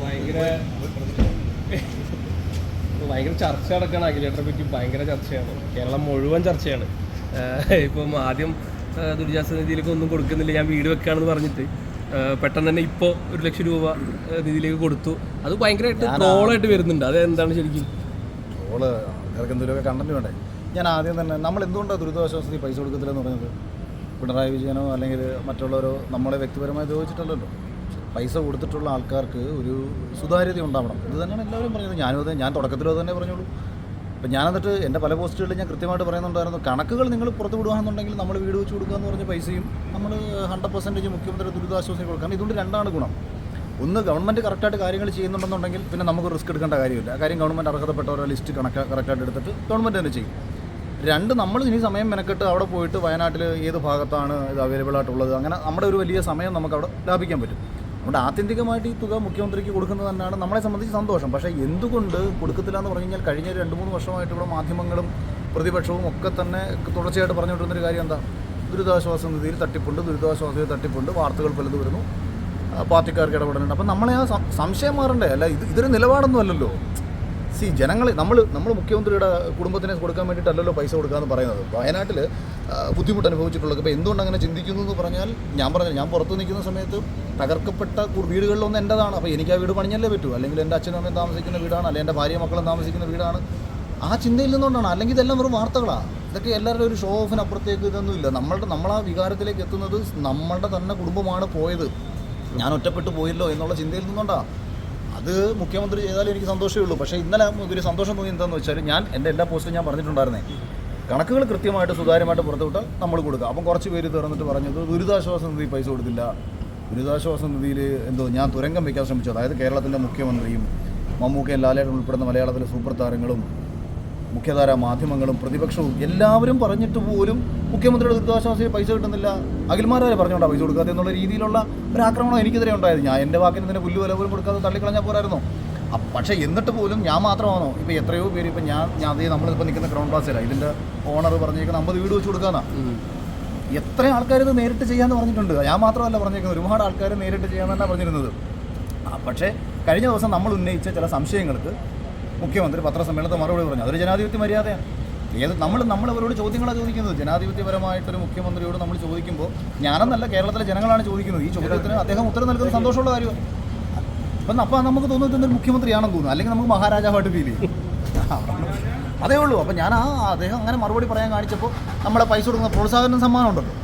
ഭയങ്കര ഭയങ്കര ചർച്ച നടക്കുകയാണ് അഖിലേട്ടറെ പറ്റി ഭയങ്കര ചർച്ചയാണ്. കേരളം മുഴുവൻ ചർച്ചയാണ്. ഇപ്പം ആദ്യം ദുരിതാശ്വാസ നിധിയിലേക്ക് ഒന്നും കൊടുക്കുന്നില്ല. ഞാൻ വീട് വെക്കുകയാണെന്ന് പറഞ്ഞിട്ട് പെട്ടെന്ന് തന്നെ ഇപ്പോൾ ഒരു ലക്ഷം രൂപ നിധിയിലേക്ക് കൊടുത്തു. അത് ഭയങ്കരമായിട്ട് ട്രോളായിട്ട് വരുന്നുണ്ട്. അത് എന്താണ് ശരിക്കും? ട്രോൾ ആൾക്കാർക്ക് എന്തെങ്കിലുമൊക്കെ കണ്ടന്റ് വേണ്ടേ? ഞാൻ ആദ്യം തന്നെ നമ്മൾ എന്തുകൊണ്ടാണ് ദുരിതാശ്വാസത്തിൽ പൈസ കൊടുക്കത്തില്ലെന്ന് പറഞ്ഞത്? പിണറായി വിജയനോ അല്ലെങ്കിൽ മറ്റുള്ളവരോ നമ്മളെ വ്യക്തിപരമായി ചോദിച്ചിട്ടല്ലല്ലോ പൈസ കൊടുത്തിട്ടുള്ള ആൾക്കാർക്ക് ഒരു സുതാര്യത ഉണ്ടാവണം. ഇത് തന്നെയാണ് എല്ലാവരും പറയുന്നത്. ഞാനും അത് ഞാൻ അത് തന്നെ പറഞ്ഞോളൂ. അപ്പം ഞാൻ എന്നിട്ട് എന്റെ പല പോസ്റ്റുകളിൽ ഞാൻ കൃത്യമായിട്ട് പറയുന്നുണ്ടായിരുന്നു. കണക്കുകൾ നിങ്ങൾ പുറത്ത് വിടുകയാണെന്നുണ്ടെങ്കിൽ നമ്മൾ വീട് വെച്ച് കൊടുക്കുക എന്ന് പറഞ്ഞ പൈസയും നമ്മൾ ഹൺഡ്രഡ് പെർസെന്റേജ് മുഖ്യമന്ത്രി ദുരിതാശ്വാസം കാരണം ഇതുകൊണ്ട് രണ്ടാണ് ഗുണം. ഒന്ന് ഗവൺമെന്റ് കറക്റ്റായിട്ട് കാര്യങ്ങൾ ചെയ്യുന്നുണ്ടെന്നുണ്ടെങ്കിൽ പിന്നെ നമുക്ക് റിസ്ക് എടുക്കേണ്ട കാര്യമില്ല. കാര്യം ഗവൺമെന്റ് അർഹതപ്പെട്ടവരുടെ ലിസ്റ്റ് കണക്ക് കറക്റ്റായിട്ട് എടുത്തിട്ട് ഗവൺമെന്റ് തന്നെ ചെയ്യും. രണ്ട് നമ്മൾ ഇനി സമയം മെനക്കെട്ട് അവിടെ പോയിട്ട് വയനാട്ടിൽ ഏത് ഭാഗത്താണ് ഇത് അവൈലബിൾ ആയിട്ടുള്ളത്? അങ്ങനെ നമ്മുടെ ഒരു വലിയ സമയം നമുക്ക് അവിടെ ലാഭിക്കാൻ പറ്റും. അതുകൊണ്ട് ആത്യന്തികമായിട്ട് ഈ തുക മുഖ്യമന്ത്രിക്ക് കൊടുക്കുന്നത് തന്നെയാണ് നമ്മളെ സംബന്ധിച്ച് സന്തോഷം. പക്ഷേ എന്തുകൊണ്ട് കൊടുക്കത്തില്ല എന്ന് പറഞ്ഞു കഴിഞ്ഞാൽ കഴിഞ്ഞ രണ്ട് മൂന്ന് വർഷമായിട്ട് ഇവിടെ മാധ്യമങ്ങളും പ്രതിപക്ഷവും ഒക്കെ തന്നെ തുടർച്ചയായിട്ട് പറഞ്ഞുകൊണ്ടിരുന്നൊരു കാര്യം എന്താ? ദുരിതാശ്വാസ നിധിയിൽ തട്ടിപ്പുണ്ട് ദുരിതാശ്വാസ നിധി തട്ടിപ്പുണ്ട് വാർത്തകൾ പലത് വരുന്നു. പാർട്ടിക്കാർക്ക് ഇടപെടുന്നുണ്ട് അപ്പം നമ്മളെ ആ സംശയം മാറണ്ടേ? അല്ല ഇത് ഇതൊരു നിലപാടൊന്നും അല്ലല്ലോ. സി ജനങ്ങൾ നമ്മൾ നമ്മൾ മുഖ്യമന്ത്രിയുടെ കുടുംബത്തിന് കൊടുക്കാൻ വേണ്ടിയിട്ടല്ലല്ലോ പൈസ കൊടുക്കാമെന്ന് പറയുന്നത്. വയനാട്ടിൽ ബുദ്ധിമുട്ട് അനുഭവിച്ചിട്ടുള്ളത് അപ്പോൾ എന്തുകൊണ്ട് അങ്ങനെ ചിന്തിക്കുന്നു എന്ന് പറഞ്ഞാൽ ഞാൻ പറഞ്ഞു ഞാൻ പുറത്ത് നിൽക്കുന്ന സമയത്ത് തകർക്കപ്പെട്ട വീടുകളിലൊന്നും എന്റെതാണ് അപ്പോൾ എനിക്ക് ആ വീട് പണിഞ്ഞല്ലേ പറ്റൂ. അല്ലെങ്കിൽ എന്റെ അച്ഛനും അമ്മയും താമസിക്കുന്ന വീടാണ് അല്ലെങ്കിൽ എന്റെ ഭാര്യ മക്കളും താമസിക്കുന്ന വീടാണ്. ആ ചിന്തയിൽ നിന്നുകൊണ്ടാണ്. അല്ലെങ്കിൽ ഇതെല്ലാം വെറും വാർത്തകളാണ് ഇതൊക്കെ എല്ലാവരുടെ ഒരു ഷോ ഓഫിന് അപ്പുറത്തേക്ക് ഇതൊന്നുമില്ല നമ്മളുടെ നമ്മളാ വികാരത്തിലേക്ക് എത്തുന്നത് നമ്മളുടെ തന്നെ കുടുംബമാണ് പോയത്. ഞാൻ ഒറ്റപ്പെട്ടു പോയല്ലോ എന്നുള്ള ചിന്തയിൽ നിന്നുകൊണ്ടാണ് അത് മുഖ്യമന്ത്രി ചെയ്താലും എനിക്ക് സന്തോഷമേ ഉള്ളൂ. പക്ഷേ ഇന്നലെ ഒരു സന്തോഷം തോന്നി എന്താണെന്ന് വെച്ചാൽ ഞാൻ എന്റെ എല്ലാ പോസ്റ്റും ഞാൻ പറഞ്ഞിട്ടുണ്ടായിരുന്നേ. കണക്കുകൾ കൃത്യമായിട്ട് സുതാര്യമായിട്ട് പുറത്തുവിട്ടാൽ നമ്മൾ കൊടുക്കുക. അപ്പം കുറച്ച് പേര് തുറന്നിട്ട് പറഞ്ഞത് ദുരിതാശ്വാസ നിധി പൈസ കൊടുത്തില്ല. ദുരിതാശ്വാസ നിധിയിൽ എന്തോ ഞാൻ തുരങ്കം വയ്ക്കാൻ ശ്രമിച്ചു. അതായത് കേരളത്തിന്റെ മുഖ്യമന്ത്രിയും മമ്മൂക്കയും ലാലേട്ടൻ ഉൾപ്പെടുന്ന മലയാളത്തിലെ സൂപ്പർ താരങ്ങളും മുഖ്യധാര മാധ്യമങ്ങളും പ്രതിപക്ഷവും എല്ലാവരും പറഞ്ഞിട്ട് പോലും മുഖ്യമന്ത്രിയുടെ ദുരിതാശ്വാസ പൈസ കിട്ടുന്നില്ല. അഖിൽമാരെ പറഞ്ഞുകൊണ്ടാണ് പൈസ കൊടുക്കാതെ എന്നുള്ള രീതിയിലുള്ള ഒരു ആക്രമണം എനിക്കെതിരെ ഉണ്ടായത്. ഞാൻ എന്റെ വാക്കിന് തന്നെ പുല്ലുവല വില പോലും കൊടുക്കാതെ തള്ളിക്കളഞ്ഞാൽ പോരായിരുന്നു? പക്ഷേ എന്നിട്ട് പോലും ഞാൻ മാത്രമാണോ? ഇപ്പോൾ എത്രയോ പേര് ഇപ്പം ഞാൻ ഞാൻ അതേ നമ്മളിപ്പോൾ നിൽക്കുന്ന ഗ്രൗണ്ട് പ്ലാസിലാണ് ഇതിന്റെ ഓണർ പറഞ്ഞേക്കുന്ന അമ്പത് വീട് വെച്ച് കൊടുക്കാനാണ് എത്ര ആൾക്കാർ ഇത് നേരിട്ട് ചെയ്യാമെന്ന് പറഞ്ഞിട്ടുണ്ട്. ഞാൻ മാത്രമല്ല പറഞ്ഞേക്കുന്നത്. ഒരുപാട് ആൾക്കാർ നേരിട്ട് ചെയ്യാമെന്നല്ല പറഞ്ഞിരുന്നത്. ആ, പക്ഷേ കഴിഞ്ഞ ദിവസം നമ്മൾ ഉന്നയിച്ച ചില സംശയങ്ങൾക്ക് മുഖ്യമന്ത്രി പത്രസമ്മേളനത്തിൽ മറുപടി പറഞ്ഞു. അതൊരു ജനാധിപത്യ മര്യാദയാണ്. ഏത് നമ്മൾ നമ്മൾ അവരോട് ചോദ്യങ്ങളാണ് ചോദിക്കുന്നത്. ജനാധിപത്യപരമായിട്ടൊരു മുഖ്യമന്ത്രിയോട് നമ്മൾ ചോദിക്കുമ്പോൾ ഞാനെന്നല്ല കേരളത്തിലെ ജനങ്ങളാണ് ചോദിക്കുന്നത്. ഈ ചോദ്യത്തിന് അദ്ദേഹം ഉത്തരം നൽകുന്നത് സന്തോഷമുള്ള കാര്യമാണ്. അപ്പം അപ്പം നമുക്ക് തോന്നുന്നത് ഇതൊരു മുഖ്യമന്ത്രിയാണെന്ന് തോന്നുന്നു. അല്ലെങ്കിൽ നമുക്ക് മഹാരാജാവായിട്ട് ഫീൽ ചെയ്യും. അതേ ഉള്ളൂ. അപ്പം ഞാൻ ആ അദ്ദേഹം അങ്ങനെ മറുപടി പറയാൻ കാണിച്ചപ്പോൾ നമ്മളെ പൈസ കൊടുക്കുന്ന പ്രോത്സാഹനം സമ്മാനം ഉണ്ടല്ലോ.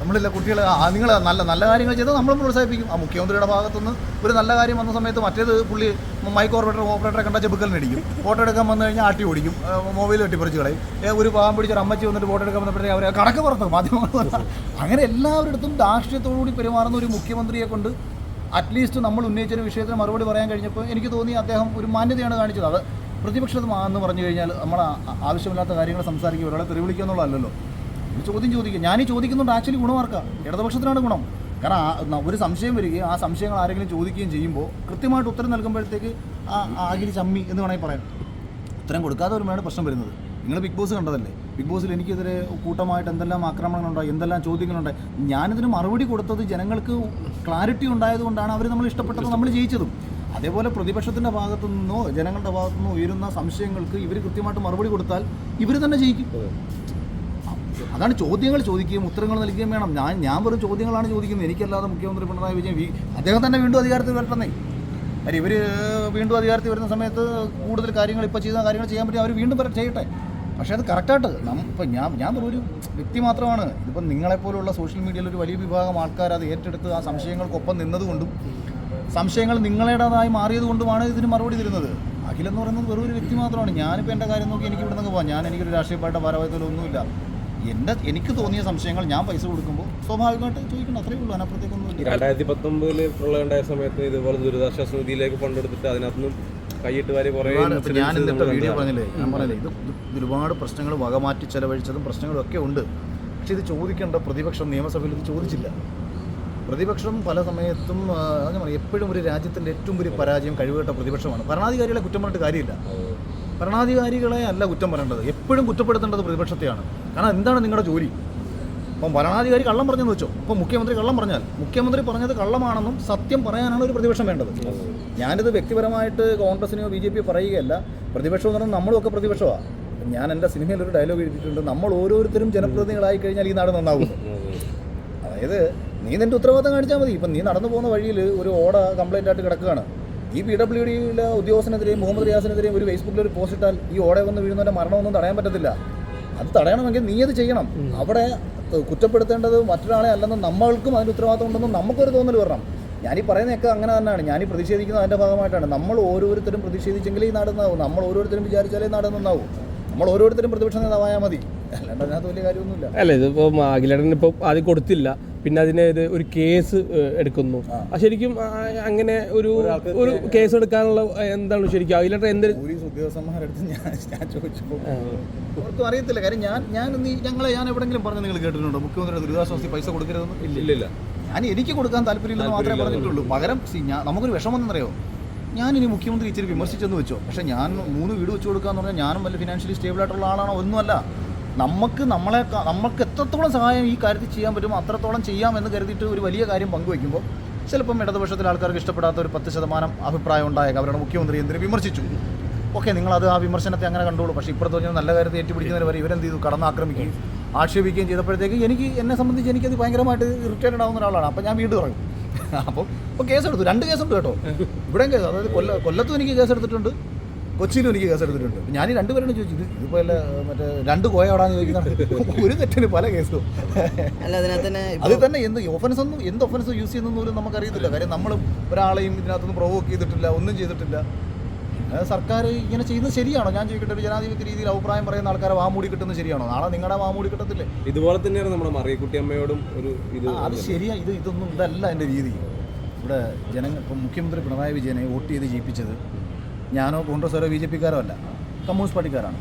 നമ്മളില്ല കുട്ടികളെ നിങ്ങൾ നല്ല നല്ല കാര്യങ്ങൾ ചെയ്താൽ നമ്മൾ പ്രോത്സാഹിപ്പിക്കും. ആ മുഖ്യമന്ത്രിയുടെ ഭാഗത്തുനിന്ന് ഒരു നല്ല കാര്യം വന്ന സമയത്ത് മറ്റേത് പുള്ളി മൈക്ക് ഓപ്പറേറ്റർ ഓപ്പറേറ്ററെ കണ്ടാൽ ചെബുക്കലിനടിക്കും ഫോട്ടോ എടുക്കാൻ വന്നു കഴിഞ്ഞാൽ ആട്ടി ഓടിക്കും. മൊബൈൽ വെട്ടിപ്പറിച്ച് കളയും. ഒരു പാവം പിടിച്ചൊരു അമ്മച്ചി വന്നിട്ട് ഫോട്ടോ എടുക്കാൻ വന്നപ്പോഴത്തേക്ക് അവരെ കണക്ക് പുറത്ത് മാധ്യമങ്ങൾ അങ്ങനെ എല്ലാവരുടെ അടുത്തും രാഷ്ട്രീയത്തോടുകൂടി പെരുമാറുന്ന ഒരു മുഖ്യമന്ത്രിയെ കൊണ്ട് അറ്റ്ലീസ്റ്റ് നമ്മൾ ഉന്നയിച്ചൊരു വിഷയത്തിന് മറുപടി പറയാൻ കഴിഞ്ഞപ്പോൾ എനിക്ക് തോന്നി അദ്ദേഹം ഒരു മാന്യതയാണ് കാണിച്ചത്. അത് പ്രതിപക്ഷത്ത് എന്ന് പറഞ്ഞു കഴിഞ്ഞാൽ നമ്മൾ ആവശ്യമില്ലാത്ത കാര്യങ്ങൾ സംസാരിക്കുക ഒരാളെ തെറി എന്നുള്ളതല്ലോ ഒരു ചോദ്യം ചോദിക്കുക. ഈ ചോദിക്കുന്നുണ്ട് ആക്ച്വലി ഗുണമാർക്കാം. ഇടതുപക്ഷത്തിനാണ് ഗുണം. കാരണം ഒരു സംശയം വരികയും ആ സംശയങ്ങൾ ആരെങ്കിലും ചോദിക്കുകയും ചെയ്യുമ്പോൾ കൃത്യമായിട്ട് ഉത്തരം നൽകുമ്പോഴത്തേക്ക് ആ ആകിരി ചമ്മി എന്ന് വേണമെങ്കിൽ പറയാം. ഉത്തരം കൊടുക്കാതെ വരുമ്പോഴാണ് പ്രശ്നം വരുന്നത്. നിങ്ങൾ ബിഗ് ബോസ് കണ്ടതല്ലേ? ബിഗ് ബോസിൽ എനിക്കെതിരെ കൂട്ടമായിട്ട് എന്തെല്ലാം ആക്രമണങ്ങളുണ്ടായി എന്തെല്ലാം ചോദ്യങ്ങളുണ്ടായി. ഞാനിതിന് മറുപടി കൊടുത്തത് ജനങ്ങൾക്ക് ക്ലാരിറ്റി ഉണ്ടായതുകൊണ്ടാണ് അവർ നമ്മൾ ഇഷ്ടപ്പെട്ടത് നമ്മൾ ജയിച്ചതും. അതേപോലെ പ്രതിപക്ഷത്തിന്റെ ഭാഗത്തു നിന്നോ ജനങ്ങളുടെ ഭാഗത്തു നിന്നോ ഉയരുന്ന സംശയങ്ങൾക്ക് ഇവർ കൃത്യമായിട്ട് മറുപടി കൊടുത്താൽ ഇവർ തന്നെ ജയിക്കും. അതാണ് ചോദ്യങ്ങൾ ചോദിക്കുകയും ഉത്തരങ്ങൾ നൽകുകയും വേണം. ഞാൻ ഞാൻ വെറും ചോദ്യങ്ങളാണ് ചോദിക്കുന്നത്. എനിക്കല്ലാതെ മുഖ്യമന്ത്രി പിണറായി വിജയൻ അദ്ദേഹം തന്നെ വീണ്ടും അധികാരത്തിൽ വരട്ടെന്നേ. കാര്യം ഇവർ വീണ്ടും അധികാരത്തിൽ വരുന്ന സമയത്ത് കൂടുതൽ കാര്യങ്ങൾ ഇപ്പോൾ ചെയ്ത കാര്യങ്ങൾ ചെയ്യാൻ പറ്റും. അവർ വീണ്ടും ചെയ്യട്ടെ. പക്ഷേ അത് കറക്റ്റായിട്ട് ഇപ്പം ഞാൻ ഞാൻ ഒരു വ്യക്തി മാത്രമാണ്. ഇതിപ്പം നിങ്ങളെപ്പോലുള്ള സോഷ്യൽ മീഡിയയിൽ ഒരു വലിയ വിഭാഗം ആൾക്കാർ അത് ഏറ്റെടുത്ത് ആ സംശയങ്ങൾക്കൊപ്പം നിന്നതുകൊണ്ടും സംശയങ്ങൾ നിങ്ങളുടേതായി മാറിയത് കൊണ്ടുമാണ് ഇതിന് മറുപടി തരുന്നത്. അഖിലെന്ന് പറയുന്നത് വെറും ഒരു വ്യക്തി മാത്രമാണ്. ഞാനിപ്പോൾ എന്റെ കാര്യം നോക്കി എനിക്ക് ഇവിടെ നിന്ന് പോകാം ഞാൻ എനിക്കൊരു രാഷ്ട്രീയ പാർട്ടി ഭാരവാഹിത്വമൊന്നുമില്ല എന്റെ എനിക്ക് തോന്നിയ സംശയങ്ങൾ ഞാൻ പൈസ കൊടുക്കുമ്പോൾ സ്വാഭാവികമായിട്ട് ചോദിക്കണം അത്രയേ ഉള്ളൂ. അതിനപ്പുറത്തേക്കൊന്നും രണ്ടായിരത്തി പത്തൊമ്പതിൽ പ്രളയം ഉണ്ടായ സമയത്ത് ഇതുപോലെ ദുരിതാശ്വാസ നിധിയിലേക്ക് ഫണ്ട് എടുത്തിട്ട് അതിനകത്തുനിന്ന് കൈയിട്ട് വരെ കുറേ ഞാൻ എന്നിട്ട് വീഡിയോ. പറഞ്ഞില്ലേ? ഞാൻ പറഞ്ഞില്ലേ? ഇത് ഒരുപാട് പ്രശ്നങ്ങൾ വകമാറ്റി ചെലവഴിച്ചതും പ്രശ്നങ്ങളും ഒക്കെ ഉണ്ട്. പക്ഷെ ഇത് ചോദിക്കേണ്ട പ്രതിപക്ഷം നിയമസഭയിൽ ഇത് ചോദിച്ചില്ല. പ്രതിപക്ഷം പല സമയത്തും അങ്ങനെ പറയും എപ്പോഴും ഒരു രാജ്യത്തിന്റെ ഏറ്റവും വലിയ പരാജയം കഴിവുകെട്ട പ്രതിപക്ഷമാണ്. ഭരണാധികാരികളെ കുറ്റം പറഞ്ഞിട്ട് കാര്യമില്ല. ഭരണാധികാരികളെ അല്ല കുറ്റം പറയേണ്ടത്. എപ്പോഴും കുറ്റപ്പെടുത്തേണ്ടത് പ്രതിപക്ഷത്തെയാണ്. കാരണം എന്താണ് നിങ്ങളുടെ ജോലി? അപ്പം ഭരണാധികാരി കള്ളം പറഞ്ഞെന്ന് വെച്ചോ. അപ്പം മുഖ്യമന്ത്രി കള്ളം പറഞ്ഞാൽ. മുഖ്യമന്ത്രി പറഞ്ഞത് കള്ളമാണെന്നും സത്യം പറയാനാണ് ഒരു പ്രതിപക്ഷം വേണ്ടത്. ഞാനിത് വ്യക്തിപരമായിട്ട് കോൺഗ്രസിനെയോ ബി ജെ പിയോ പറയുകയല്ല. പ്രതിപക്ഷം എന്ന് പറഞ്ഞാൽ നമ്മളൊക്കെ പ്രതിപക്ഷമാണ് ഞാൻ എന്റെ സിനിമയിൽ ഒരു ഡയലോഗ് എഴുതിയിട്ടുണ്ട്. നമ്മൾ ഓരോരുത്തരും ജനപ്രതിനിധികളായി കഴിഞ്ഞാൽ ഈ നാട് നന്നാവും അതായത് നീ നിന്റെ ഉത്തരവാദിത്തം കാണിച്ചാൽ മതി. ഇപ്പം നീ നടന്നു പോകുന്ന വഴിയിൽ ഒരു ഓട കംപ്ലൈന്റ് ആയിട്ട് കിടക്കുകയാണ്. ഈ പി ഡബ്ല്യു ഡിയിലെ ഉദ്യോഗസ്ഥനെതിരെയും മുഹമ്മദ് റിയാസിനെതിരെയും ഒരു ഫേസ്ബുക്കിൽ ഒരു പോസ്റ്റ് ഇട്ടാൽ ഈ ഓടെ വന്ന് വീഴുന്നവന്റെ മരണമൊന്നും തടയാൻ പറ്റത്തില്ല. അത് തടയണമെങ്കിൽ നീ അത് ചെയ്യണം. അവിടെ കുറ്റപ്പെടുത്തേണ്ടത് മറ്റൊരാളെ അല്ലെന്നും നമ്മൾക്കും അതിന് ഉത്തരവാദിത്തം ഉണ്ടെന്നും നമുക്കൊരു തോന്നൽ വരണം. ഞാനീ പറയുന്നതൊക്കെ അങ്ങനെ തന്നെയാണ്. ഞാനീ പ്രതിഷേധിക്കുന്നത് അതിന്റെ ഭാഗമായിട്ടാണ്. നമ്മൾ ഓരോരുത്തരും പ്രതിഷേധിച്ചെങ്കിലേ ഈ നാട് നന്നാവും. നമ്മൾ ഓരോരുത്തരും വിചാരിച്ചാലേ ഈ നാട് നന്നാവും. നമ്മൾ ഓരോരുത്തരും പ്രതിപക്ഷ നേതാവായാൽ മതി. അല്ലാണ്ട് അതിനകത്ത് വലിയ കാര്യമൊന്നുമില്ല. അല്ല ഇതിപ്പോൾ അഖിലേട്ടൻ ഇപ്പോൾ ആദ്യം കൊടുത്തില്ല. പിന്നെ അതിനെ ഒരു കേസ് എടുക്കുന്നു. ശരിക്കും അങ്ങനെ ഒരു ഒരു കേസ് എടുക്കാനുള്ള എന്താണ് ശരിക്കും? അതിലെ എന്ത് അറിയത്തില്ല. കാര്യം ഞാൻ ഞാൻ ഞങ്ങളെ ഞാൻ എവിടെങ്കിലും പറഞ്ഞു നിങ്ങൾ കേട്ടിട്ടുണ്ടോ? മുഖ്യമന്ത്രിയുടെ ദുരിതാശ്വാസ പൈസ കൊടുക്കരുതെന്ന്? ഇല്ല ഇല്ല. ഞാൻ എനിക്ക് കൊടുക്കാൻ താല്പര്യമില്ലെന്ന് മാത്രമേ പറഞ്ഞിട്ടുള്ളൂ. പകരം നമുക്കൊരു വിഷമം എന്നറിയോ ഞാൻ ഇനി മുഖ്യമന്ത്രി ഇച്ചിരി വിമർശിച്ചെന്ന് വെച്ചോ. പക്ഷേ ഞാൻ മൂന്ന് വീട് വെച്ച് കൊടുക്കാന്ന് പറഞ്ഞാൽ ഞാനും വല്ല ഫിനാൻഷ്യലി സ്റ്റേബിൾ ആയിട്ടുള്ള ആളാണോ? ഒന്നുമല്ല. നമുക്ക് നമ്മളെ നമുക്ക് എത്രത്തോളം സഹായം ഈ കാര്യത്തിൽ ചെയ്യാൻ പറ്റുമോ അത്രത്തോളം ചെയ്യാമെന്ന് കരുതിയിട്ട് ഒരു വലിയ കാര്യം പങ്കുവയ്ക്കുമ്പോൾ ചിലപ്പം ഇടതുപക്ഷത്തിലെ ആൾക്കാർക്ക് ഇഷ്ടപ്പെടാത്ത ഒരു പത്ത് ശതമാനം അഭിപ്രായം ഉണ്ടായേക്കാം. അവരുടെ മുഖ്യമന്ത്രി എന്തിനു വിമർശിച്ചു? ഓക്കെ നിങ്ങളത് ആ വിമർശനത്തെ അങ്ങനെ കണ്ടോളൂ. പക്ഷേ ഇപ്പുറത്ത് പറഞ്ഞാൽ നല്ല കാര്യത്തെ ഏറ്റുപിടിക്കുന്നവർ വരെ ഇവരെന്ത് ചെയ്തു? കടന്നാക്രമിക്കുകയും ആക്ഷേപിക്കുകയും ചെയ്തപ്പോഴത്തേക്ക് എനിക്ക് എന്നെ സംബന്ധിച്ച് എനിക്കത് ഭയങ്കരമായിട്ട് ഇറിറ്റേറ്റഡ് ആവുന്ന ഒരാളാണ്. അപ്പോൾ ഞാൻ വീട് പറയും അപ്പോൾ ഇപ്പോൾ കേസെടുത്തു. രണ്ട് കേസുണ്ട് കേട്ടോ. ഇവിടെയും കേസ് അതായത് കൊല്ല കൊല്ലത്തും എനിക്ക് കേസെടുത്തിട്ടുണ്ട്. കൊച്ചിയിലും എനിക്ക് കേസ് എടുത്തിട്ടുണ്ട്. ഞാൻ ഈ രണ്ടുപേരോട് ചോദിച്ചു ഇത് ഇതിപ്പോൾ അല്ല മറ്റേ രണ്ട് കോയ എവിടാന്ന് ചോദിക്കുന്നുണ്ട് ഒരു തെറ്റിന് പല കേസും. അല്ല അതിനകത്ത് തന്നെ ഇപ്പൊ അതിൽ തന്നെ എന്ത് ഒഫൻസ് ഒന്നും എന്ത് ഒഫൻസ് യൂസ് ചെയ്യുന്നൊന്നും പോലും നമുക്കറിയത്തില്ല. കാര്യം നമ്മളും ഒരാളെയും ഇതിനകത്തൊന്നും പ്രൊവോക്ക് ചെയ്തിട്ടില്ല ഒന്നും ചെയ്തിട്ടില്ല. സർക്കാർ ഇങ്ങനെ ചെയ്യുന്നത് ശരിയാണോ? ഞാൻ ചോദിക്കട്ടെ ഒരു ജനാധിപത്യ രീതിയിൽ അഭിപ്രായം പറയുന്ന ആൾക്കാരെ വാമൂടി കിട്ടുന്നത് ശരിയാണോ? നാളെ നിങ്ങളുടെ വാമൂടി കിട്ടത്തില്ലേ? ഇതുപോലെ തന്നെയാണ് നമ്മുടെ മറിയക്കുട്ടി അമ്മയോടും ഒരു ഇത് അത് ശരിയാ ഇത് ഇതൊന്നും ഇതല്ല എന്റെ രീതി. ഇവിടെ ജനങ്ങൾ ഇപ്പം മുഖ്യമന്ത്രി പിണറായി വിജയനെ വോട്ട് ചെയ്ത് ജയിപ്പിച്ചത് ഞാനോ കോൺഗ്രസ്സോ ബി ജെ പിക്കാരോ അല്ല. കമ്മ്യൂണിസ്റ്റ് പാർട്ടിക്കാരാണ്.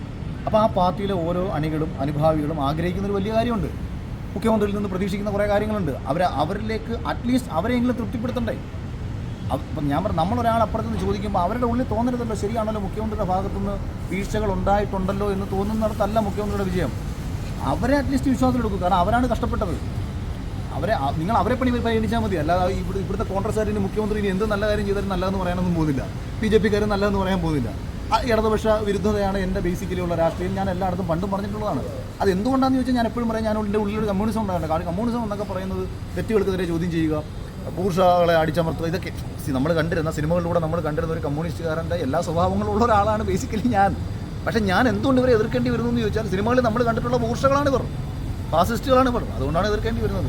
അപ്പോൾ ആ പാർട്ടിയിലെ ഓരോ അണികളും അനുഭാവികളും ആഗ്രഹിക്കുന്ന ഒരു വലിയ കാര്യമുണ്ട്. മുഖ്യമന്ത്രിയിൽ നിന്ന് പ്രതീക്ഷിക്കുന്ന കുറേ കാര്യങ്ങളുണ്ട്. അവർ അവരിലേക്ക് അറ്റ്ലീസ്റ്റ് അവരെങ്കിലും തൃപ്തിപ്പെടുത്തണ്ടേ? അപ്പം ഞാൻ പറഞ്ഞു നമ്മളൊരാൾ അപ്പുറത്ത് നിന്ന് ചോദിക്കുമ്പോൾ അവരുടെ ഉള്ളിൽ തോന്നരുതല്ലോ ശരിയാണല്ലോ മുഖ്യമന്ത്രിയുടെ ഭാഗത്തുനിന്ന് വീഴ്ചകൾ ഉണ്ടായിട്ടുണ്ടല്ലോ എന്ന് തോന്നുന്നിടത്തല്ല മുഖ്യമന്ത്രിയുടെ വിജയം. അവരെ അറ്റ്ലീസ്റ്റ് വിശ്വാസത്തിലെടുക്കും കാരണം അവരാണ് കഷ്ടപ്പെട്ടത്. അവരെ നിങ്ങൾ അവരെ പണി പരിഗണിച്ചാൽ മതി. അല്ലാതെ ഇവിടെ ഇവിടുത്തെ കോൺഗ്രസ്സുകാരിന് മുഖ്യമന്ത്രി ഇനി എന്ത് നല്ല കാര്യം ചെയ്താലും നല്ലതെന്ന് പറയാനൊന്നും പോകുന്നില്ല. ബി ജെ പിക്കാരും നല്ലതെന്ന് പറയാൻ പോകുന്നില്ല. ഇടതുപക്ഷ വിരുദ്ധതയാണ് എന്റെ ബേസിക്കലി ഉള്ള രാഷ്ട്രീയം. ഞാൻ എല്ലായിടത്തും പണ്ടും പറഞ്ഞിട്ടുള്ളതാണ്. അത് എന്തുകൊണ്ടാണെന്ന് ചോദിച്ചാൽ ഞാൻ എപ്പോഴും പറയാം ഞാൻ എന്റെ ഉള്ളിലൊരു കമ്മ്യൂണിസം ഉണ്ടാകണ്ട കാരണം കമ്മ്യൂണിസം എന്നൊക്കെ പറയുന്നത് തെറ്റുകൾക്കെതിരെ ചോദ്യം ചെയ്യുക പൂർഷകളെ അടിച്ചമർത്തുക ഇതൊക്കെ. നമ്മൾ കണ്ടിരുന്ന സിനിമകളിലൂടെ നമ്മൾ കണ്ടിരുന്ന ഒരു കമ്മ്യൂണിസ്റ്റുകാരന്റെ എല്ലാ സ്വഭാവങ്ങളും ഉള്ള ഒരാളാണ് ബേസിക്കലി ഞാൻ. പക്ഷേ ഞാൻ എന്തുകൊണ്ട് ഇവരെ എതിർക്കേണ്ടി വരുന്നു എന്ന് ചോദിച്ചാൽ സിനിമകളിൽ നമ്മൾ കണ്ടിട്ടുള്ള മൂർഷകളാണ് ഇവർ ഫാസിസ്റ്റുകളാണ് ഇവർ അതുകൊണ്ടാണ് എതിർക്കേണ്ടി വരുന്നത്.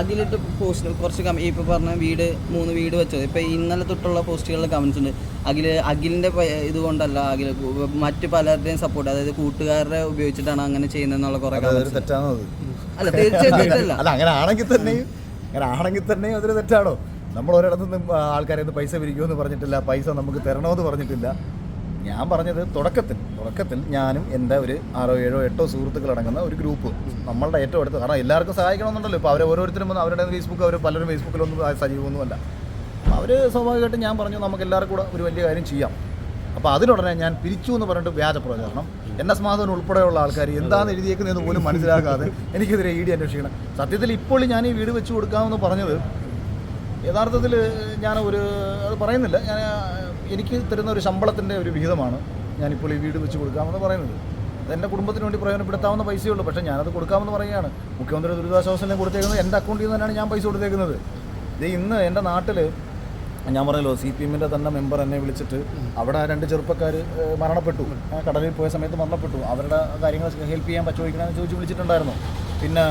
അതിലിട്ട് പോസ്റ്റ് കുറച്ച് ഇപ്പൊ പറഞ്ഞ വീട് മൂന്ന് വീട് വെച്ചത്. ഇപ്പൊ ഇന്നലെ തൊട്ടുള്ള പോസ്റ്റുകളിൽ കമന്റ്സ് ഉണ്ട്. അഖിൽ അഖിലിന്റെ ഇതുകൊണ്ടല്ല അഖിൽ മറ്റു പലരുടെയും സപ്പോർട്ട് അതായത് കൂട്ടുകാരെ ഉപയോഗിച്ചിട്ടാണ് അങ്ങനെ ചെയ്യുന്നതെന്നുള്ള കുറെ തെറ്റാണത് അല്ല തീർച്ചയായിട്ടും തെറ്റല്ല. അല്ല അങ്ങനെ ആണെങ്കിൽ തന്നെയും അങ്ങനെ ആണെങ്കിൽ തന്നെയും അതൊരു തെറ്റാണോ? നമ്മൾ ഒരിടത്തു നിന്നും ആ, ആൾക്കാരെ പൈസ പിരിക്കുമെന്ന് പറഞ്ഞിട്ടില്ല. പൈസ നമുക്ക് തരണമെന്ന് പറഞ്ഞിട്ടില്ല. ഞാൻ പറഞ്ഞത് തുടക്കത്തിൽ. തുടക്കത്തിൽ ഞാനും എന്റെ ഒരു ആറോ ഏഴോ എട്ടോ സുഹൃത്തുക്കളടങ്ങുന്ന ഒരു ഗ്രൂപ്പ്. നമ്മളുടെ ഏറ്റവും അടുത്ത്. കാരണം എല്ലാവർക്കും സഹായിക്കണമെന്നുണ്ടല്ലോ. ഇപ്പോൾ അവരെ ഓരോരുത്തരും വന്ന് അവരുടെ ഫേസ്ബുക്ക് അവർ പലരും ഫേസ്ബുക്കിലൊന്നും സജീവമൊന്നുമല്ല. അവർ സ്വാഭാവികമായിട്ടും ഞാൻ പറഞ്ഞു നമുക്ക് എല്ലാവർക്കും കൂടെ ഒരു വലിയ കാര്യം ചെയ്യാം. അപ്പോൾ അതിനുടനെ ഞാൻ പിരിച്ചു എന്ന് പറഞ്ഞിട്ട് വ്യാജ പ്രചാരണം. എൻ എസ് മാധവൻ ഉൾപ്പെടെയുള്ള ആൾക്കാർ എന്താണ് എഴുതിയേക്കുന്നതെന്ന് പോലും മനസ്സിലാക്കാതെ എനിക്കെതിരെ ഇ ഡി അന്വേഷിക്കണം. സത്യത്തിൽ ഇപ്പോൾ ഞാൻ ഈ വീട് വെച്ച് കൊടുക്കാമെന്ന് പറഞ്ഞത് യഥാർത്ഥത്തിൽ ഞാൻ ഒരു അത് പറയുന്നില്ല. ഞാൻ എനിക്ക് തരുന്ന ഒരു ശമ്പളത്തിന്റെ ഒരു വിഹിതമാണ് ഞാനിപ്പോൾ ഈ വീട് വെച്ച് കൊടുക്കാമെന്ന് പറയുന്നത്. എന്റെ കുടുംബത്തിന് വേണ്ടി പ്രയോജനപ്പെടുത്താവുന്ന പൈസയേ ഉള്ളൂ പക്ഷേ ഞാനത് കൊടുക്കാമെന്ന് പറയുകയാണ്. മുഖ്യമന്ത്രി ദുരിതാശ്വാസം കൊടുത്തേക്കുന്നത് എന്റെ അക്കൗണ്ടിൽ നിന്ന് തന്നെയാണ് ഞാൻ പൈസ കൊടുത്തേക്കുന്നത്. ഇത് ഇന്ന് എന്റെ നാട്ടിൽ ഞാൻ പറഞ്ഞല്ലോ സി പി എമ്മിന്റെ തന്നെ മെമ്പർ എന്നെ വിളിച്ചിട്ട് അവിടെ രണ്ട് ചെറുപ്പക്കാർ മരണപ്പെട്ടു. കടലിൽ പോയ സമയത്ത് മരണപ്പെട്ടു. അവരുടെ കാര്യങ്ങൾ ഹെൽപ്പ് ചെയ്യാൻ പറ്റുമോ ചോദിച്ച് വിളിച്ചിട്ടുണ്ടായിരുന്നു. പിന്നെ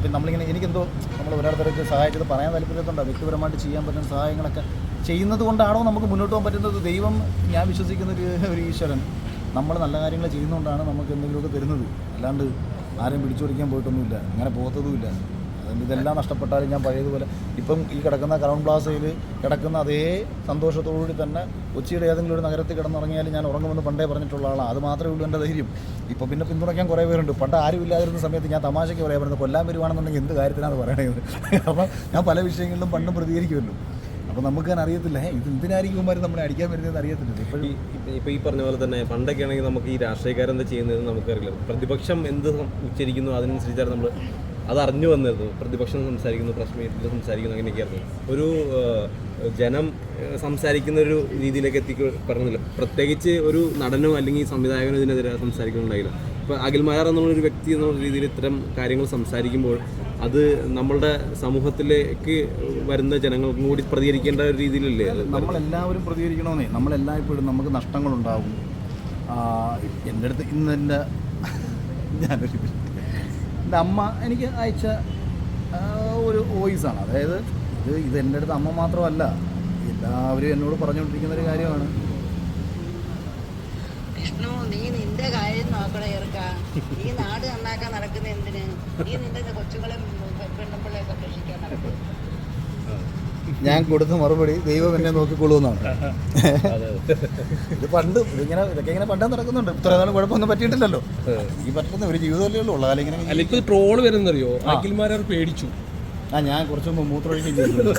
പിന്നെ നമ്മളിങ്ങനെ എനിക്കെന്തോ നമ്മൾ ഓരോരുത്തർക്ക് സഹായിച്ചത് പറയാൻ താല്പര്യത്തുണ്ട് വ്യക്തിപരമായിട്ട് ചെയ്യാൻ പറ്റുന്ന സഹായങ്ങളൊക്കെ ചെയ്യുന്നത് കൊണ്ടാണോ നമുക്ക് മുന്നോട്ട് പോകാൻ പറ്റുന്നത്? ദൈവം ഞാൻ വിശ്വസിക്കുന്ന ഒരു ഒരു ഈശ്വരൻ. നമ്മൾ നല്ല കാര്യങ്ങൾ ചെയ്യുന്നതുകൊണ്ടാണ് നമുക്ക് എന്തെങ്കിലുമൊക്കെ തരുന്നത്. അല്ലാണ്ട് ആരെയും പിടിച്ചോടിക്കാൻ പോയിട്ടൊന്നുമില്ല. അങ്ങനെ പോകത്തതുമില്ല. അതുകൊണ്ട് ഇതെല്ലാം നഷ്ടപ്പെട്ടാലും ഞാൻ പഴയതുപോലെ. ഇപ്പം ഈ കിടക്കുന്ന കറൗൺ പ്ലാസയിൽ കിടക്കുന്ന അതേ സന്തോഷത്തോടുകൂടി തന്നെ കൊച്ചിയുടെ ഏതെങ്കിലും ഒരു നഗരത്തിൽ കിടന്നുറങ്ങിയാൽ ഞാൻ ഉറങ്ങുമെന്ന് പണ്ടേ പറഞ്ഞിട്ടുള്ള ആളാണ്. അത് മാത്രമേ ഉള്ളൂ എന്റെ ധൈര്യം. ഇപ്പോൾ പിന്നെ പിന്തുണയ്ക്കാൻ കുറേ പേരുണ്ട്. പണ്ട് ആരും ഇല്ലാതിരുന്ന സമയത്ത് ഞാൻ തമാശയ്ക്ക് പറയാൻ പറഞ്ഞത് കൊല്ലാൻ വരുവാണെന്നുണ്ടെങ്കിൽ എന്ത് കാര്യത്തിനാണ് പറയണത് കാരണം ഞാൻ പല വിഷയങ്ങളിലും പണ്ടും പ്രതികരിക്കുമല്ലോ. അപ്പോൾ നമുക്ക് തന്നെ അറിയത്തില്ല. "ഹേ, ഇത് എന്തിനായിരിക്കും ഇവന്മാർ നമ്മളെ അടിക്കാൻ വരുന്നത് അറിയത്തില്ല. ഇപ്പോഴും ഈ- ഈ പറഞ്ഞ പോലെ തന്നെ പണ്ടൊക്കെ ആണെങ്കിൽ നമുക്ക് ഈ രാഷ്ട്രീയക്കാരെന്താ ചെയ്യുന്നതെന്ന് നമുക്കറിയില്ല. പ്രതിപക്ഷം എന്ത് ഉച്ചരിക്കുന്നു അതിനനുസരിച്ചാണ് നമ്മൾ അത് അറിഞ്ഞു വന്നത് പ്രതിപക്ഷം സംസാരിക്കുന്നു പ്രശ്നത്തിൽ സംസാരിക്കുന്നു അങ്ങനെയൊക്കെയായിരുന്നു. ഒരു ജനം സംസാരിക്കുന്ന ഒരു രീതിയിലേക്ക് എത്തി പറഞ്ഞില്ല. പ്രത്യേകിച്ച് ഒരു നടനോ അല്ലെങ്കിൽ സംവിധായകനോ ഇതിനെതിരെ സംസാരിക്കുന്നുണ്ടായില്ല. ഇപ്പോൾ അഖിൽമാരാർ എന്നുള്ളൊരു വ്യക്തി എന്നുള്ള രീതിയിൽ ഇത്തരം കാര്യങ്ങൾ സംസാരിക്കുമ്പോൾ അത് നമ്മളുടെ സമൂഹത്തിലേക്ക് വരുന്ന ജനങ്ങൾക്കും കൂടി പ്രതികരിക്കേണ്ട ഒരു രീതിയിലല്ലേ നമ്മളെല്ലാവരും പ്രതികരിക്കണമെന്നേ. നമ്മളെല്ലായ്പ്പോഴും നമുക്ക് നഷ്ടങ്ങളുണ്ടാവും. എന്റെ അടുത്ത് ഇന്ന് എന്റെ എന്റെ അമ്മ എനിക്ക് അയച്ച ഒരു വോയിസാണ് അതായത് ഇത് ഇത് എന്റെ അടുത്ത് അമ്മ മാത്രമല്ല എല്ലാവരും എന്നോട് പറഞ്ഞുകൊണ്ടിരിക്കുന്ന ഒരു കാര്യമാണ്. വിഷ്ണു നീ നിന്റെ കാര്യം നോക്കണ ഈ നീ നാട് നന്നാക്കാൻ നടക്കുന്ന എന്തിന്? നീ നിന്റെ കൊച്ചുകളെ സംരക്ഷിക്കാൻ നടക്കും. ഞാൻ കൊടുത്ത മറുപടി ദൈവം എന്നെ നോക്കിക്കൊള്ളുമെന്നാണ്. ഇത് പണ്ട് ഇതിങ്ങനെ ഇതൊക്കെ ഇങ്ങനെ പണ്ടേ നടക്കുന്നുണ്ട്. ഇത്ര നാളും കുഴപ്പമൊന്നും പറ്റിയിട്ടില്ലല്ലോ. ഈ പറ്റുന്ന ഒരു ജീവിതമല്ലേ ഉള്ളൂ. കാലം ഇങ്ങനെ ട്രോൾ വരുന്നറിയോ? അഖിൽമാരാർ പേടിച്ചു. ആ ഞാൻ കുറച്ച് മുമ്പ് മൂത്രമൊഴിക്കുകയും ചെയ്തു.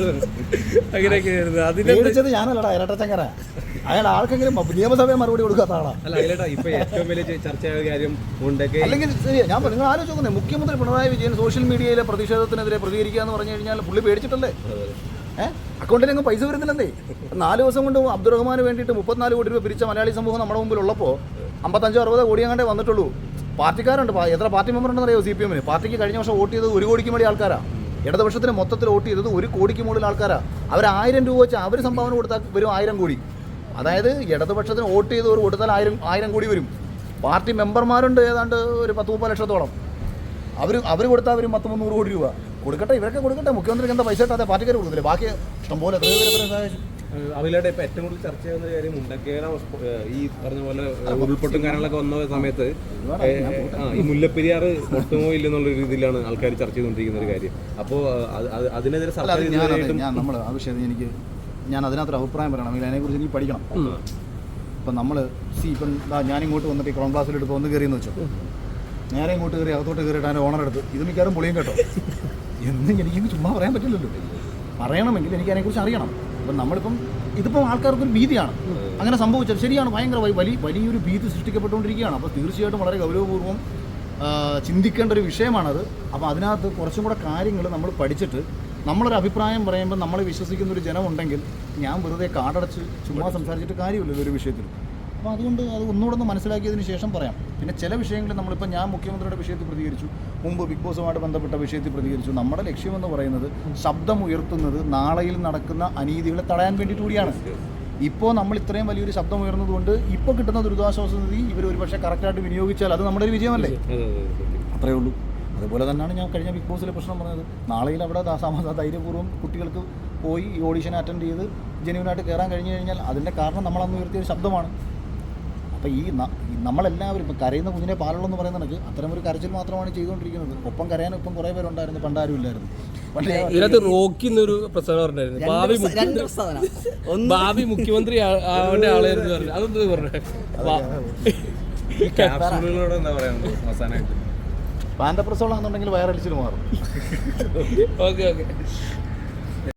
അങ്ങനെയൊക്കെ ഞാനല്ലടാ ഇരട്ടച്ചങ്കര അയാൾ ആർക്കെങ്കിലും നിയമസഭയെ മറുപടി കൊടുക്കാത്ത ആളാ. അല്ല അതിലേട്ടാ ഇപ്പൊ ഏറ്റവും വലിയ ചെ- ചർച്ചയായ കാര്യം മുണ്ടൊക്കെ അല്ലെങ്കിൽ ഞാൻ നിങ്ങൾ ആലോചിക്കുന്നത് മുഖ്യമന്ത്രി പിണറായി വിജയൻ സോഷ്യൽ മീഡിയയിലെ പ്രതിഷേധത്തിനെതിരെ പ്രതികരിക്കുക എന്ന് പറഞ്ഞു കഴിഞ്ഞാൽ പുള്ളി പേടിച്ചിട്ടല്ലേ? ഏഹ് അക്കൗണ്ടിൽ പൈസ വരുന്നില്ലെന്നേ. നാല് ദിവസം കൊണ്ട് അബ്ദുറഹ്മാന് വേണ്ടിയിട്ട് മുപ്പത്തിനാല് കോടി രൂപ പിരിച്ച മലയാളി സമൂഹം നമ്മുടെ മുമ്പിൽ ഉള്ളപ്പോൾ അമ്പത്തഞ്ചോ അറുപത് കോടി അങ്ങാണ്ടേ വന്നിട്ടുള്ളൂ. പാർട്ടിക്കാരുണ്ട്. എത്ര പാർട്ടി മെമ്പർ ഉണ്ടെന്ന് അറിയാമോ സി പി എമ്മിന്? പാർട്ടിക്ക് കഴിഞ്ഞ വർഷം വോട്ട് ചെയ്തത് ഒരു കോടിക്ക് മേടി ആൾക്കാരാണ് ഇടതുപക്ഷത്തിന് മൊത്തത്തിൽ വോട്ട് ചെയ്തത് ഒരു കോടിക്ക് മുകളിൽ ആൾക്കാരാണ് അവർ ആയിരം രൂപ വെച്ച് അവർ സംഭാവന കൊടുത്താൽ വരും ആയിരം കോടി. അതായത് ഇടതുപക്ഷത്തിന് വോട്ട് ചെയ്തവർ കൊടുത്താൽ ആയിരം ആയിരം കോടി വരും. പാർട്ടി മെമ്പർമാരുണ്ട് ഏതാണ്ട് ഒരു പത്ത് മുപ്പത് ലക്ഷത്തോളം. അവർ അവർ കൊടുത്താൽ വരും പത്ത് മുന്നൂറ് കോടി രൂപ. കൊടുക്കട്ടെ ഇവരൊക്കെ കൊടുക്കട്ടെ. മുഖ്യമന്ത്രിക്ക് എന്താ പൈസ കിട്ടാതെ പാർട്ടിക്കാർ കൊടുക്കില്ലേ ബാക്കി ഇഷ്ടംപോലെ എത്ര അവരുടെ ഇപ്പൊ ഏറ്റവും കൂടുതൽ ചർച്ച ചെയ്യുന്ന കാര്യം മുണ്ടക്കയുടെ ഈ പറഞ്ഞ പോലെ ഉരുൾപൊട്ടും കാര്യങ്ങളൊക്കെ വന്ന സമയത്ത് ഈ മുല്ലപ്പെരിയാർ പൊട്ടുമോ ഇല്ലെന്നുള്ള രീതിയിലാണ് ആൾക്കാർ ചർച്ച ചെയ്തുകൊണ്ടിരിക്കുന്ന ഒരു കാര്യം. അപ്പോൾ അതിനെതിരെ നമ്മൾ ആ വിഷയത്തിൽ എനിക്ക് ഞാൻ അതിനകത്തൊരു അഭിപ്രായം പറയണം. അല്ലെങ്കിൽ അതിനെക്കുറിച്ച് എനിക്ക് പഠിക്കണം. ഇപ്പം നമ്മൾ സി ഇപ്പം ഞാൻ ഇങ്ങോട്ട് വന്നിട്ട് ഈ ക്രോൺ ക്ലാസ്സിലെടുത്ത് ഒന്ന് കയറിയെന്ന് വെച്ചു. നേരെ ഇങ്ങോട്ട് കയറി അകത്തോട്ട് കയറിയിട്ട് അതിന്റെ ഓണർ എടുത്ത് ഇത് മിക്കവാറും പൊളിയും കേട്ടോ. എന്ന് എനിക്ക് ചുമ്മാ പറയാൻ പറ്റില്ലല്ലോ. പറയണമെങ്കിൽ എനിക്ക് അതിനെക്കുറിച്ച് അറിയണം. അപ്പം നമ്മളിപ്പം ഇതിപ്പം ആൾക്കാർക്കൊരു ഭീതിയാണ്. അങ്ങനെ സംഭവിച്ചത് ശരിയാണ് ഭയങ്കര വലിയ വലിയൊരു ഭീതി സൃഷ്ടിക്കപ്പെട്ടുകൊണ്ടിരിക്കുകയാണ്. അപ്പോൾ തീർച്ചയായിട്ടും വളരെ ഗൗരവപൂർവം ചിന്തിക്കേണ്ട ഒരു വിഷയമാണത്. അപ്പോൾ അതിനകത്ത് കുറച്ചും കൂടെ കാര്യങ്ങൾ നമ്മൾ പഠിച്ചിട്ട് നമ്മളൊരു അഭിപ്രായം പറയുമ്പോൾ നമ്മളെ വിശ്വസിക്കുന്ന ഒരു ജനമുണ്ടെങ്കിൽ ഞാൻ വെറുതെ കാടടച്ച് ചുമ്മാ സംസാരിച്ചിട്ട് കാര്യമില്ല ഒരു വിഷയത്തിൽ അപ്പോൾ അതുകൊണ്ട് അത് ഒന്നുകൂടെ ഒന്ന് മനസ്സിലാക്കിയതിന് ശേഷം പറയാം. പിന്നെ ചില വിഷയങ്ങളിൽ നമ്മളിപ്പോൾ ഞാൻ മുഖ്യമന്ത്രിയുടെ വിഷയത്തിൽ പ്രതികരിച്ചു. മുമ്പ് ബിഗ് ബോസുമായിട്ട് ബന്ധപ്പെട്ട വിഷയത്തിൽ പ്രതികരിച്ചു. നമ്മുടെ ലക്ഷ്യമെന്ന് പറയുന്നത് ശബ്ദം ഉയർത്തുന്നത് നാളെയിൽ നടക്കുന്ന അനീതികളെ തടയാൻ വേണ്ടിയിട്ട് കൂടിയാണ്. ഇപ്പോൾ നമ്മൾ ഇത്രയും വലിയൊരു ശബ്ദം ഉയർന്നതുകൊണ്ട് ഇപ്പോൾ കിട്ടുന്ന ദുരിതാശ്വാസ നിധി ഇവർ ഒരുപക്ഷെ കറക്റ്റായിട്ട് വിനിയോഗിച്ചാൽ അത് നമ്മുടെ ഒരു വിജയമല്ലേ? അതെ, അതെ, അതെ. അത്രേ ഉള്ളൂ. അതുപോലെ തന്നെയാണ് ഞാൻ കഴിഞ്ഞ ബിഗ് ബോസിലെ പ്രശ്നം പറഞ്ഞത്. നാളെയിൽ അവിടെ ധൈര്യപൂർവം കുട്ടികൾക്ക് പോയി ഈ ഓഡിഷൻ അറ്റൻഡ് ചെയ്ത് ജനുവിനായിട്ട് കയറാൻ കഴിഞ്ഞു കഴിഞ്ഞാൽ അതിന്റെ കാരണം നമ്മളന്ന് ഉയർത്തിയ ഒരു ശബ്ദമാണ്. അപ്പോൾ ഈ നമ്മളെല്ലാവരും ഇപ്പം കരയുന്ന കുഞ്ഞിനെ പാലുള്ളൂ എന്ന് പറയുന്ന കണക്ക് അത്തരം ഒരു കരച്ചിൽ മാത്രമാണ് ചെയ്തുകൊണ്ടിരിക്കുന്നത്. ഒപ്പം കരയാനും ഒപ്പം കുറേ പേരുണ്ടായിരുന്നു പണ്ടാരും ഇല്ലായിരുന്നു. പണ്ട് ഞാൻ- ഇതിനകത്ത് റോക്കി എന്നൊരു പ്രസ്താവന പറഞ്ഞായിരുന്നു. രണ്ട് ഭാവി മുഖ്യമന്ത്രി ആവേണ്ട ആളായിരുന്നു പറഞ്ഞു? എന്താ അവസാനമായിട്ട് പാൻഡപ്രസോളാണെന്നുണ്ടെങ്കിൽ വയറലിച്ചിട്ട് മാറും. Okay okay.